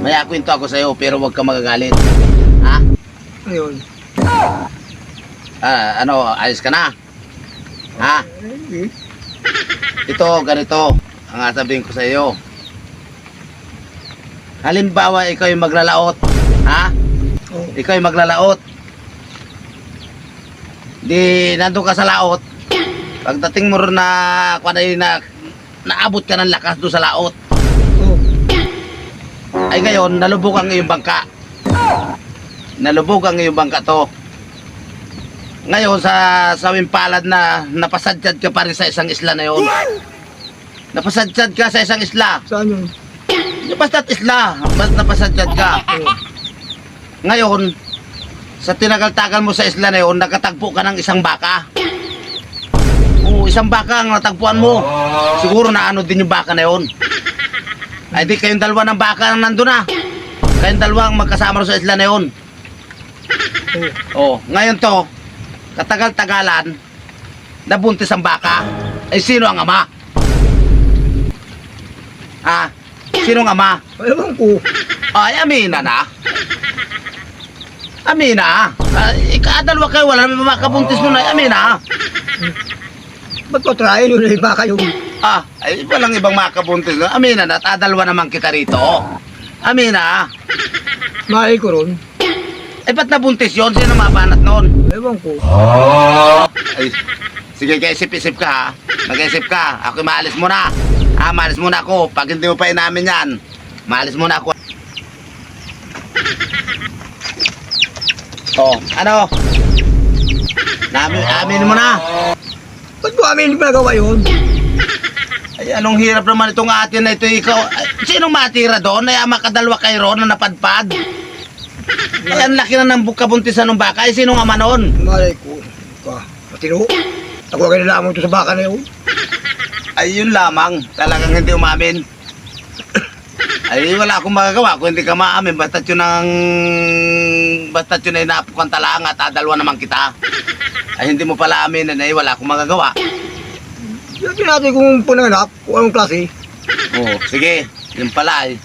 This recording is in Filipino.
May kwento ako sa'yo pero huwag ka magagalit. Ha? Ayun. Ah, ano, ayos ka na? Ha? Ito, ganito. Ang sabihin ko sa iyo. Halimbawa, ikaw yung maglalaot. Ha? oh, Ikaw yung maglalaot. Di, nandun ka sa laot. Pagdating mo rin na, kung ano na, naabot ka ng lakas doon sa laot. Ay ngayon, nalubog ang iyong bangka. Nalubog ang iyong bangka to. Ngayon, sa sawing palad na napasadyad ka pa rin sa isang isla na yon. Napasadyad ka sa isang isla. saan yun? Basta't isla, basta napasadyad ka. Ngayon, sa tinagal-tagal mo sa isla na yon, nakatagpo ka ng isang baka. Oo, isang baka ang natagpuan mo. Siguro na ano din yung baka na yon. Ay di kayong dalawa ng baka nandun na. Kayong dalawa ang magkasama sa isla na yon. oh, ngayon to, katagal-tagalan, nabuntis ang baka. Ay sino ang ama? Ha? Sino ang ama? ewan ko. Ay, Amina na. Amina. Uh, ikadalwa kayo, wala naman makabuntis nun ay Amina. Ba't ko try yun eh, baka yung... Ah, ay, walang ibang makabuntis nun. Amina na, tadalwa naman kita rito. Amina. Mahal ko ron. Ay, ba't nabuntis yun? Sino mabanat nun? Ewan ko. Ay, sige, kaya isip-isip ka ha. Mag-isip ka. Ako maalis muna. Ah, maalis muna ako. Pag hindi mo pa inamin yan, maalis muna ako. Oh, ano? Namin, amin mo na. Ba't ko amin yung nagawa yun? Ay, anong hirap naman itong atin na ito ikaw. Ay, sinong matira doon? Ay, makadalwa kayo ron na napadpad. Ay, ang laki na ng bukabuntisan ng baka. Ay, sinong ama noon? Malay ko. Ka, matino. Ako kayo nalaman ito sa baka na yun. Ay, yun lamang. Talagang hindi umamin. Ay, wala akong magagawa kung hindi ka maamin. Basta't yun ang... Basta't yun ay napukan talang at adalwa naman kita. Ay, hindi mo pala amin ay wala akong magagawa. Yung natin kung pananap, kung anong klase. Oo, sige. Yun pala ay.